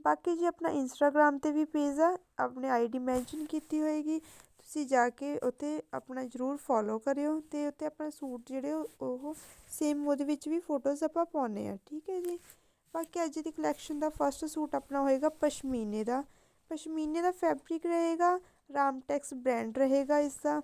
ਬਾਕੀ ਜੀ ਆਪਣਾ ਇੰਸਟਾਗ੍ਰam ਤੇ ਵੀ ਪੇਜ ਆ ਆਪਣੀ ਆਈਡੀ ਮੈਂਸ਼ਨ ਕੀਤੀ ਹੋਏਗੀ, ਤੁਸੀਂ ਜਾ ਕੇ ਉੱਥੇ ਆਪਣਾ ਜਰੂਰ ਫੋਲੋ ਕਰਿਓ ਤੇ ਉੱਥੇ ਆਪਣਾ ਸੂਟ ਜਿਹੜੇ ਉਹ ਸੇਮ ਉਹਦੇ ਵਿੱਚ ਵੀ ਫੋਟੋਜ਼ ਆਪਾਂ ਪਾਉਨੇ ਆ ਠੀਕ ਹੈ ਜੀ? ਬਾਕੀ ਅੱਜ ਦੀ ਕਲੈਕਸ਼ਨ ਦਾ ਫਰਸਟ ਸੂਟ ਆਪਣਾ ਹੋਏਗਾ ਪਸ਼ਮੀਨੇ ਦਾ। ਪਸ਼ਮੀਨੇ ਦਾ ਫੈਬਰਿਕ ਰਹੇਗਾ ਰਾਮਟੈਕਸ ਬ੍ਰਾਂਡ ਰਹੇਗਾ ਇਸ ਦਾ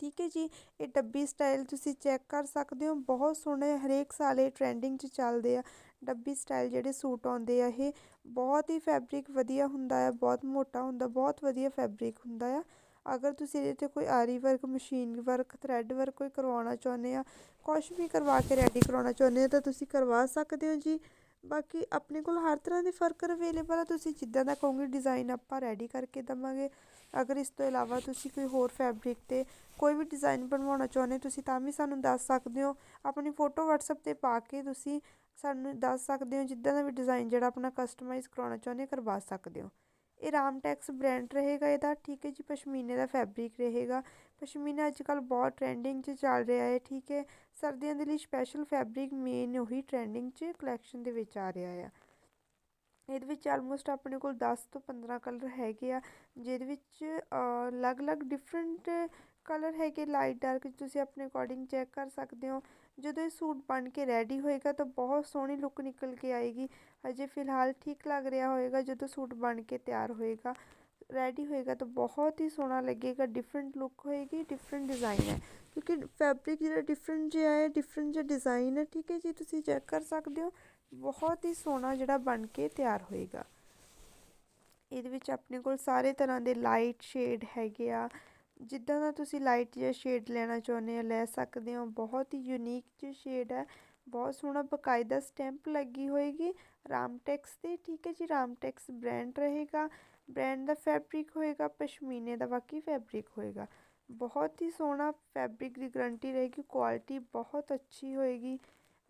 ਠੀਕ ਹੈ ਜੀ? ਇਹ ਡੱਬੀ ਸਟਾਈਲ ਤੁਸੀਂ ਚੈੱਕ ਕਰ ਸਕਦੇ ਹੋ, ਬਹੁਤ ਸੋਹਣੇ ਹਰੇਕ ਸਾਲ ਇਹ ਟ੍ਰੈਂਡਿੰਗ 'ਚ ਚੱਲਦੇ ਆ। ਡੱਬੀ ਸਟਾਈਲ ਜਿਹੜੇ ਸੂਟ ਆਉਂਦੇ ਆ, ਇਹ ਬਹੁਤ ਹੀ ਫੈਬਰਿਕ ਵਧੀਆ ਹੁੰਦਾ ਆ, ਬਹੁਤ ਮੋਟਾ ਹੁੰਦਾ, ਬਹੁਤ ਵਧੀਆ ਫੈਬਰਿਕ ਹੁੰਦਾ ਆ। ਅਗਰ ਤੁਸੀਂ ਇਹਦੇ 'ਤੇ ਕੋਈ ਆਰੀ work machine work thread work ਕੋਈ ਕਰਵਾਉਣਾ ਚਾਹੁੰਦੇ ਆ ਕੁਝ ਵੀ ਕਰਵਾ ਕੇ ਰੈਡੀ ਕਰਾਉਣਾ ਚਾਹੁੰਦੇ ਆ, ਤਾਂ ਤੁਸੀਂ ਕਰਵਾ ਸਕਦੇ ਹੋ ਜੀ। ਬਾਕੀ ਆਪਣੇ ਕੋਲ ਹਰ ਤਰ੍ਹਾਂ ਦੇ ਫਰਕਰ ਅਵੇਲੇਬਲ ਆ, ਤੁਸੀਂ ਜਿੱਦਾਂ ਦਾ ਕਹੋਗੇ ਡਿਜ਼ਾਈਨ ਆਪਾਂ ਰੈਡੀ ਕਰਕੇ ਦਵਾਂਗੇ। ਅਗਰ ਇਸ ਤੋਂ ਇਲਾਵਾ ਤੁਸੀਂ ਕੋਈ ਹੋਰ ਫੈਬਰਿਕ 'ਤੇ ਕੋਈ ਵੀ ਡਿਜ਼ਾਈਨ ਬਣਵਾਉਣਾ ਚਾਹੁੰਦੇ ਤੁਸੀਂ ਤਾਂ ਵੀ ਸਾਨੂੰ ਦੱਸ ਸਕਦੇ ਹੋ। ਆਪਣੀ ਫੋਟੋ WhatsApp 'ਤੇ ਪਾ ਕੇ ਤੁਸੀਂ ਸਾਨੂੰ ਦੱਸ ਸਕਦੇ ਹੋ, ਜਿੱਦਾਂ ਦਾ ਵੀ ਡਿਜ਼ਾਇਨ ਜਿਹੜਾ ਆਪਣਾ ਕਸਟਮਾਈਜ਼ ਕਰਾਉਣਾ ਚਾਹੁੰਦੇ ਕਰਵਾ ਸਕਦੇ ਹੋ। ਇਹ ਰਾਮਟੈਕਸ ਬ੍ਰਾਂਡ ਰਹੇਗਾ, ਇਹਦਾ ਠੀਕ ਹੈ ਜੀ, ਪਸ਼ਮੀਨੇ ਦਾ ਫੈਬਰਿਕ ਰਹੇਗਾ। ਪਸ਼ਮੀਨਾ ਅੱਜ ਕੱਲ ਬਹੁਤ ਟ੍ਰੈਂਡਿੰਗ 'ਚ ਚੱਲ ਰਿਹਾ ਹੈ, ਠੀਕ ਹੈ। ਸਰਦੀਆਂ ਦੇ ਲਈ ਸਪੈਸ਼ਲ ਫੈਬਰਿਕ ਮੇਨ ਉਹੀ ਟ੍ਰੈਂਡਿੰਗ 'ਚ ਕਲੈਕਸ਼ਨ ਦੇ ਵਿੱਚ ਆ ਰਿਹਾ ਆ। ਇਹਦੇ ਵਿੱਚ ਆਲਮੋਸਟ ਆਪਣੇ ਕੋਲ 10 ਤੋਂ 15 ਕਲਰ ਹੈਗੇ ਆ, ਜਿਹਦੇ ਵਿੱਚ ਅਲੱਗ-ਅਲੱਗ ਡਿਫਰੈਂਟ ਕਲਰ ਹੈਗੇ ਲਾਈਟ ਡਾਰਕ ਤੁਸੀਂ ਆਪਣੇ ਅਕੋਰਡਿੰਗ ਚੈੱਕ ਕਰ ਸਕਦੇ ਹੋ। ਜਦੋਂ ਇਹ ਸੂਟ ਬਣ ਕੇ ਰੈਡੀ ਹੋਏਗਾ ਤਾਂ ਬਹੁਤ ਸੋਹਣੀ ਲੁੱਕ ਨਿਕਲ ਕੇ ਆਏਗੀ। ਅਜੇ ਫਿਲਹਾਲ ਠੀਕ ਲੱਗ ਰਿਹਾ ਹੋਏਗਾ ਜਦੋਂ ਸੂਟ ਬਣ ਕੇ ਤਿਆਰ ਹੋਏਗਾ। ਰੈਡੀ ਹੋਏਗਾ ਤਾਂ ਬਹੁਤ ਹੀ ਸੋਹਣਾ ਲੱਗੇਗਾ ਡਿਫਰੈਂਟ ਲੁੱਕ ਹੋਏਗੀ ਡਿਫਰੈਂਟ ਡਿਜ਼ਾਈਨ ਹੈ। ਕਿਉਂਕਿ ਫੈਬਰਿਕ ਜਿਹੜਾ ਡਿਫਰੈਂਟ ਜਿਹਾ ਹੈ ਡਿਫਰੈਂਟ ਜਿਹਾ ਡਿਜ਼ਾਈਨ ਹੈ, ਠੀਕ ਹੈ ਜੀ, ਤੁਸੀਂ ਚੈੱਕ ਕਰ ਸਕਦੇ ਹੋ, ਬਹੁਤ ਹੀ ਸੋਹਣਾ ਜਿਹੜਾ ਬਣ ਕੇ ਤਿਆਰ ਹੋਏਗਾ। ਇਹਦੇ ਵਿੱਚ ਆਪਣੇ ਕੋਲ ਸਾਰੇ ਤਰ੍ਹਾਂ ਦੇ ਲਾਈਟ ਸ਼ੇਡ ਹੈਗੇ ਆ। ਜਿੱਦਾਂ ਦਾ ਤੁਸੀਂ ਲਾਈਟ ਜਿਹਾ ਸ਼ੇਡ ਲੈਣਾ ਚਾਹੁੰਦੇ ਹੋ, ਲੈ ਸਕਦੇ ਹੋ। ਬਹੁਤ ਹੀ ਯੂਨੀਕ ਜਿਹਾ ਸ਼ੇਡ ਹੈ। ਬਹੁਤ ਸੋਹਣਾ ਬਕਾਇਦਾ ਸਟੈਂਪ ਲੱਗੀ ਹੋਏਗੀ। ਰਾਮਟੈਕਸ ਤੇ, ਠੀਕ ਹੈ ਜੀ ਰਾਮਟੈਕਸ ਬ੍ਰਾਂਡ ਰਹੇਗਾ। ਬ੍ਰਾਂਡ ਦਾ ਫੈਬਰਿਕ ਹੋਏਗਾ ਪਸ਼ਮੀਨੇ ਦਾ ਬਾਕੀ ਫੈਬਰਿਕ ਹੋਏਗਾ ਬਹੁਤ ਹੀ ਸੋਹਣਾ ਫੈਬਰਿਕ ਦੀ ਗਰੰਟੀ ਰਹੇਗੀ ਕੁਆਲਿਟੀ ਬਹੁਤ ਅੱਛੀ ਹੋਏਗੀ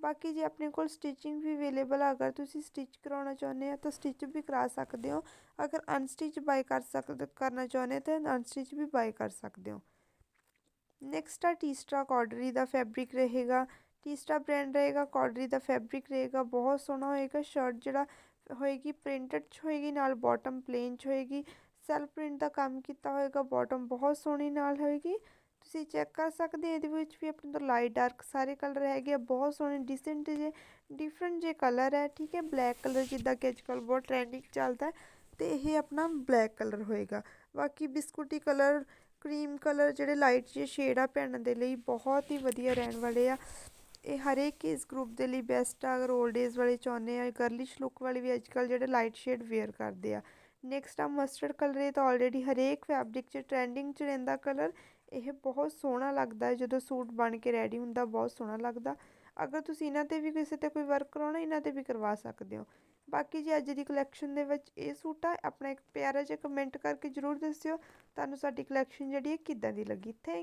ਬਾਕੀ ਜੇ ਆਪਣੇ ਕੋਲ ਸਟਿਚਿੰਗ ਵੀ ਅਵੇਲੇਬਲ ਅਗਰ ਤੁਸੀਂ ਸਟਿਚ ਕਰਾਉਣਾ ਚਾਹੁੰਦੇ ਆ ਤਾਂ ਸਟਿਚ ਵੀ ਕਰਾ ਸਕਦੇ ਹੋ ਅਗਰ ਅਨਸਟਿਚ ਬਾਈ ਕਰ ਸਕਦੇ ਕਰਨਾ ਚਾਹੁੰਦੇ ਤਾਂ ਅਨਸਟਿਚ ਵੀ ਬਾਈ ਕਰ ਸਕਦੇ ਹੋ ਨੈਕਸਟ ਆ ਟੀਸਟਰਾ ਕਾਰਡਰੀ ਦਾ ਫੈਬਰਿਕ ਰਹੇਗਾ ਟੀਸਟਰਾ ਬ੍ਰਾਂਡ ਰਹੇਗਾ ਕਾਰਡਰੀ ਦਾ ਫੈਬਰਿਕ ਰਹੇਗਾ ਬਹੁਤ ਸੋਹਣਾ ਹੋਏਗਾ ਸ਼ਰਟ ਜਿਹੜਾ ਹੋਏਗੀ ਪ੍ਰਿੰਟਡ ਚ ਹੋਏਗੀ, ਨਾਲ ਬਾਟਮ ਪਲੇਨ ਚ ਹੋਏਗੀ। ਸੈਲਫ ਪ੍ਰਿੰਟ ਦਾ ਕੰਮ ਕੀਤਾ ਹੋਏਗਾ ਬਾਟਮ ਬਹੁਤ ਸੋਹਣੀ ਨਾਲ ਹੋਏਗੀ। ਤੁਸੀਂ ਚੈੱਕ ਕਰ ਸਕਦੇ ਇਹਦੇ ਵਿੱਚ ਵੀ ਆਪਣੇ ਤੋਂ ਲਾਈਟ ਡਾਰਕ ਸਾਰੇ ਕਲਰ ਹੈਗੇ ਆ, ਬਹੁਤ ਸੋਹਣੇ ਡਿਸੈਂਟ ਜੇ ਡਿਫਰੈਂਟ ਜੇ ਕਲਰ ਹੈ, ਠੀਕ ਹੈ? ਬਲੈਕ ਕਲਰ ਜਿੱਦਾਂ ਕਿ ਅੱਜਕੱਲ ਬਹੁਤ ਟ੍ਰੈਂਡਿੰਗ ਚੱਲਦਾ ਤੇ ਇਹ ਆਪਣਾ ਬਲੈਕ ਕਲਰ ਹੋਏਗਾ। ਬਾਕੀ ਬਿਸਕੁਟੀ ਕਲਰ ਕਰੀਮ ਕਲਰ ਜਿਹੜੇ ਲਾਈਟ ਜੇ ਸ਼ੇਡ ਆ, ਪਹਿਨਣ ਦੇ ਲਈ ਬਹੁਤ ਹੀ ਵਧੀਆ ਰਹਿਣ ਵਾਲੇ ਆ। ਇਹ ਹਰੇਕ ਇਸ ਗਰੁੱਪ ਦੇ ਲਈ ਬੈਸਟ ਆ। ਅਗਰ 올ਡ ਏਜ ਵਾਲੇ ਚਾਹੁੰਦੇ ਆ ਗਰਲਿਸ਼ ਲੁੱਕ ਵਾਲੇ ਵੀ ਅੱਜਕੱਲ ਜਿਹੜੇ ਲਾਈਟ ਸ਼ੇਡ ਵੇਅਰ ਕਰਦੇ ਆ। ਨੈਕਸਟ ਆ ਮਸਟਰਡ ਕਲਰ ਇਹ ਤਾਂ ਆਲਰੇਡੀ ਹਰੇਕ ਫੈਬਰਿਕ 'ਚ ਟ੍ਰੈਂਡਿੰਗ 'ਚ ਰਹਿੰਦਾ ਕਲਰ ਇਹ ਬਹੁਤ ਸੋਹਣਾ ਲੱਗਦਾ ਹੈ। ਜਦੋਂ ਸੂਟ ਬਣ ਕੇ ਰੈਡੀ ਹੁੰਦਾ, ਬਹੁਤ ਸੋਹਣਾ ਲੱਗਦਾ। ਅਗਰ ਤੁਸੀਂ ਇਹਨਾਂ ਤੇ ਵੀ ਕਿਸੇ ਤੇ ਕੋਈ ਵਰਕ ਕਰਾਉਣਾ, ਇਹਨਾਂ ਤੇ ਵੀ ਕਰਵਾ ਸਕਦੇ ਹੋ। ਬਾਕੀ ਜੀ ਅੱਜ ਦੀ ਕਲੈਕਸ਼ਨ ਦੇ ਵਿੱਚ ਇਹ ਸੂਟ ਆ, ਆਪਣਾ ਇੱਕ ਪਿਆਰਾ ਜਿਹਾ ਕਮੈਂਟ ਕਰਕੇ ਜਰੂਰ ਦੱਸਿਓ। ਤੁਹਾਨੂੰ ਸਾਡੀ ਕਲੈਕਸ਼ਨ ਜਿਹੜੀ ਹੈ ਕਿੱਦਾਂ ਦੀ ਲੱਗੀ? ਥੈਂਕ